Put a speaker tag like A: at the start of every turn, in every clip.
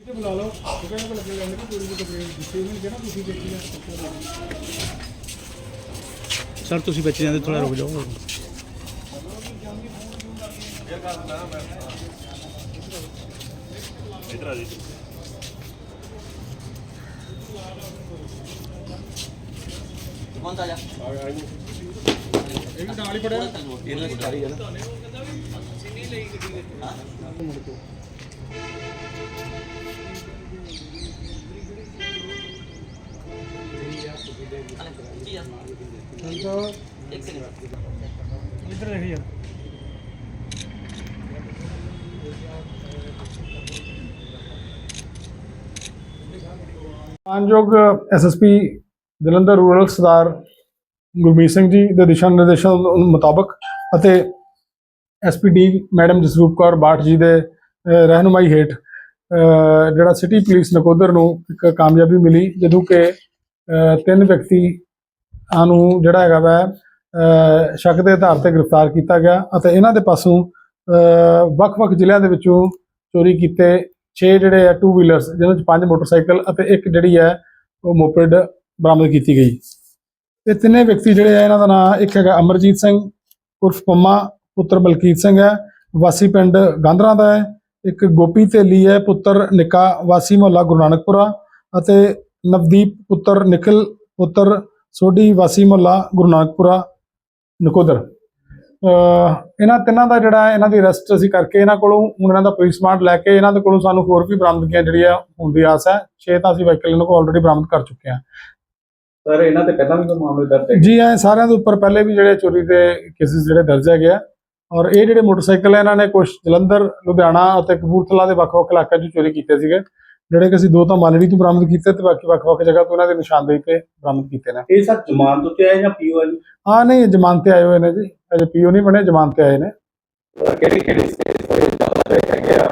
A: ਜਾਓ ਬੁਲਾ ਲਓ। ਉਹ ਕਹਿੰਦਾ ਕਿ ਲੱਗੇ ਲੈਣੇ ਕਿ ਪੂਰੀ ਦੀ ਕੰਪਲੇਂਟ ਦਿੱਤੀ ਨਹੀਂ ਕਿ ਨਾ ਤੁਸੀਂ ਦੇਖੀ ਆ
B: ਸਰ ਤੁਸੀਂ ਬੱਚੇ ਜਾਂਦੇ ਥੋੜਾ ਰੁਕ ਜਾਓ।
A: ਇਹ ਵੀ ਨਾਲ ਹੀ। ਪੜਿਆ ਇੱਧਰ ਦੇਖ ਯਾਰ। ਮਾਨਯੋਗ ਐਸਐਸਪੀ ਜਲੰਧਰ ਰੂਰਲ ਸਰਦਾਰ ਗੁਰਮੀਤ ਸਿੰਘ ਜੀ ਦੇ ਦਿਸ਼ਾ ਨਿਰਦੇਸ਼ਾਂ ਮੁਤਾਬਕ ਅਤੇ ਐਸਪੀਡੀ ਮੈਡਮ ਜਸਰੂਪ ਕੌਰ ਬਾਠ ਜੀ ਦੇ ਰਹਿਨੁਮਾਈ ਹੇਠ ਜਿਹੜਾ ਸਿਟੀ ਪੁਲਿਸ ਨਕੋਦਰ ਨੂੰ ਇੱਕ ਕਾਮਯਾਬੀ ਮਿਲੀ ਜਦੋਂ ਕਿ ਤਿੰਨ ਵਿਅਕਤੀ ਨੂੰ ਜਿਹੜਾ ਹੈਗਾ ਵੈ ਸ਼ੱਕ ਦੇ ਆਧਾਰ ਤੇ ਗ੍ਰਿਫਤਾਰ ਕੀਤਾ ਗਿਆ ਅਤੇ ਇਹਨਾਂ ਦੇ ਪਾਸੋਂ ਵੱਖ-ਵੱਖ ਜ਼ਿਲ੍ਹਿਆਂ ਦੇ ਵਿੱਚੋਂ ਚੋਰੀ ਕੀਤੇ 6 ਜਿਹੜੇ ਆ ਟੂ ਵੀਲਰਸ ਜਿਹਨਾਂ ਵਿੱਚ ਪੰਜ ਮੋਟਰਸਾਈਕਲ ਅਤੇ ਇੱਕ ਜਿਹੜੀ ਹੈ ਉਹ ਮੋਪੇਡ ਬਰਾਮਦ ਕੀਤੀ ਗਈ। ਇਹ ਤਿੰਨੇ ਵਿਅਕਤੀ ਜਿਹੜੇ ਆ, ਇਹਨਾਂ ਦਾ ਨਾਮ ਇੱਕ ਹੈਗਾ ਅਮਰਜੀਤ ਸਿੰਘ, ਉਰਫ ਪੰਮਾ, ਪੁੱਤਰ ਬਲਕੀਤ ਸਿੰਘ ਹੈ, ਵਾਸੀ ਪਿੰਡ ਗਾਂਧਰਾ ਦਾ ਹੈ, ਇੱਕ ਗੋਪੀ ਥੇਲੀ ਹੈ, ਪੁੱਤਰ ਨਿੱਕਾ, ਵਾਸੀ ਮੁਹੱਲਾ ਗੁਰੂ ਨਾਨਕਪੁਰਾ ਅਤੇ ਨਵਦੀਪ, ਪੁੱਤਰ ਨਿਖਿਲ, ਪੁੱਤਰ ਸੋਢੀ ਵਾਸੀ ਮੁਹੱਲਾ ਗੁਰੂ ਨਾਨਕਪੁਰਾ ਨਕੋਦਰ। ਇਹਨਾਂ ਤਿੰਨਾਂ ਦਾ ਜਿਹੜਾ ਹੈ ਇਹਨਾਂ ਦੀ ਅਰੈਸਟ ਅਸੀਂ ਕਰਕੇ ਇਹਨਾਂ ਕੋਲੋਂ ਹੁਣ ਇਹਨਾਂ ਦਾ ਪੁਲਿਸ ਸਮਾਰਟ ਲੈ ਕੇ ਇਹਨਾਂ ਦੇ ਕੋਲੋਂ ਸਾਨੂੰ ਹੋਰ ਵੀ ਬਰਾਮਦਗੀਆਂ ਜਿਹੜੀਆਂ ਹੋਣ ਦੀ ਆਸ ਹੈ। ਛੇ ਤਾਂ ਅਸੀਂ ਵਾਹੀਕਲ ਇਹਨਾਂ ਕੋਲ ਆਲਰੇਡੀ ਬਰਾਮਦ ਕਰ ਚੁੱਕੇ ਹਾਂ।
C: ਸਰ ਇਹਨਾਂ ਤੇ ਪਹਿਲਾਂ ਵੀ ਕੋਈ ਮਾਮਲੇ ਦਰਜ ਹੈ
A: ਜੀ ਇਹ ਸਾਰਿਆਂ ਦੇ ਉੱਪਰ ਪਹਿਲੇ ਵੀ ਜਿਹੜੇ ਚੋਰੀ ਦੇ ਕੇਸਿਸ ਜਿਹੜੇ ਦਰਜ ਹੈਗੇ ਆ। ਔਰ ਇਹ ਜਿਹੜੇ ਮੋਟਰਸਾਈਕਲ ਹੈ ਇਹਨਾਂ ਨੇ ਕੁਝ ਜਲੰਧਰ ਲੁਧਿਆਣਾ ਅਤੇ ਕਪੂਰਥਲਾ ਦੇ ਵੱਖ-ਵੱਖ ਇਲਾਕਿਆਂ 'ਚ ਚੋਰੀ ਕੀਤੇ ਸੀਗੇ। ਜਿਹੜੇ ਕਿ ਅਸੀਂ ਦੋ ਤਾਂ ਮਾਲੜੀ ਤੋਂ ਬਰਾਮਦ ਕੀਤੇ ਤੇ ਬਾਕੀ ਵੱਖ-ਵੱਖ ਜਗ੍ਹਾ ਤੋਂ ਇਹਨਾਂ ਦੇ ਨਿਸ਼ਾਨਦੇਹੀ ਤੇ ਬਰਾਮਦ ਕੀਤੇ ਨੇ।
C: ਇਹ ਸਰ ਜ਼ਮਾਨਤ ਉੱਤੇ ਆਏ ਜਾਂ ਪੀਓ ਜੀ
A: ਹਾਂ ਨਹੀਂ ਜ਼ਮਾਨਤ ਤੇ ਆਏ ਹੋਏ ਨੇ ਜੀ। ਅਜੇ ਪੀਓ ਨਹੀਂ ਬਣੇ ਜ਼ਮਾਨਤ ਤੇ ਆਏ ਨੇ।
C: ਕਿਹੜੀ ਕਿਹੜੀ ਸਟੇਜ ਤੇ ਜ਼ਿਆਦਾ ਹੈਗੇ ਆ?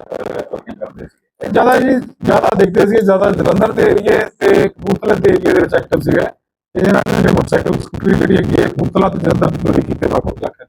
C: ਕਰਦੇ ਸੀ
A: ਜ਼ਿਆਦਾ ਜੀ ਜ਼ਿਆਦਾ ਦੇਖਦੇ ਸੀ ਜ਼ਿਆਦਾ ਜਲੰਧਰ ਦੇ ਏਰੀਏ ਤੇ ਕਪੂਰਥਲਾ ਦੇ ਏਰੀਏ ਦੇ ਵਿੱਚ ਐਕਟਿਵ ਸੀਗੇ। ਇਹਨਾਂ ਨੇ ਮੋਟਰਸਾਈਕਲ ਸਕੂਟਰੀ ਜਿਹੜੀ ਹੈਗੀ ਹੈ ਕਪੂਰਥਲਾ ਤੇ ਜਲੰਧਰ ਤੋਂ ਕੀਤੇ ਵੱਖ-ਵੱਖ